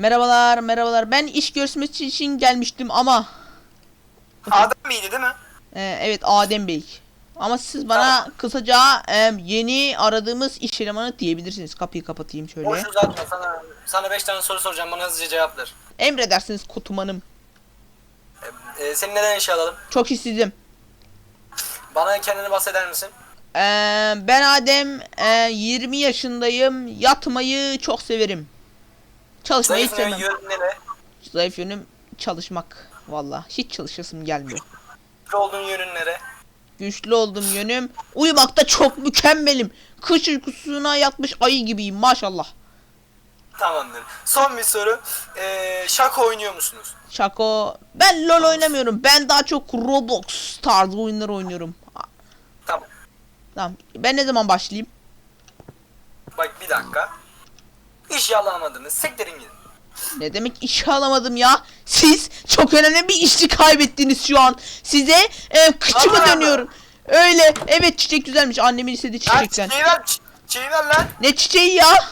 Merhabalar, merhabalar. Ben iş görüşmesi için gelmiştim ama Adem miydi değil mi? e, evet Adem Bey. Ama siz bana kısaca e, yeni aradığımız iş elemanı diyebilirsiniz. Kapıyı kapatayım şöyle. Boş uzatma sana. Sana 5 tane soru soracağım bana hızlıca cevap ver. Emredersiniz kutumanım. Ee, e, seni neden işe alalım? Çok işsizim. Bana kendini bahseder misin? E, ben Adem, e, 20 yaşındayım. Yatmayı çok severim. Çalışmayı hiç Zayıf ne, sevmem. yönün ne? Zayıf yönüm çalışmak. Valla hiç çalışasım gelmiyor. Güçlü olduğun yönün nere? Güçlü olduğum yönüm uyumakta çok mükemmelim. Kış uykusuna yatmış ayı gibiyim maşallah. Tamamdır. Son bir soru. Ee, şaka oynuyor musunuz? Şako ben LoL oynamıyorum. Ben daha çok Roblox tarzı oyunlar oynuyorum. Tamam. Tamam. Ben ne zaman başlayayım? Bak bir dakika. İş yalamadınız. Sektirin gidin. Ne demek işe alamadım ya? Siz çok önemli bir işçi kaybettiniz şu an. Size e, kıçımı Allah Allah. dönüyorum. Öyle. Evet çiçek güzelmiş. Annemin istediği Lan çiçekten. çiçeği ver. çi- Çiçeği ver lan. Ne çiçeği ya?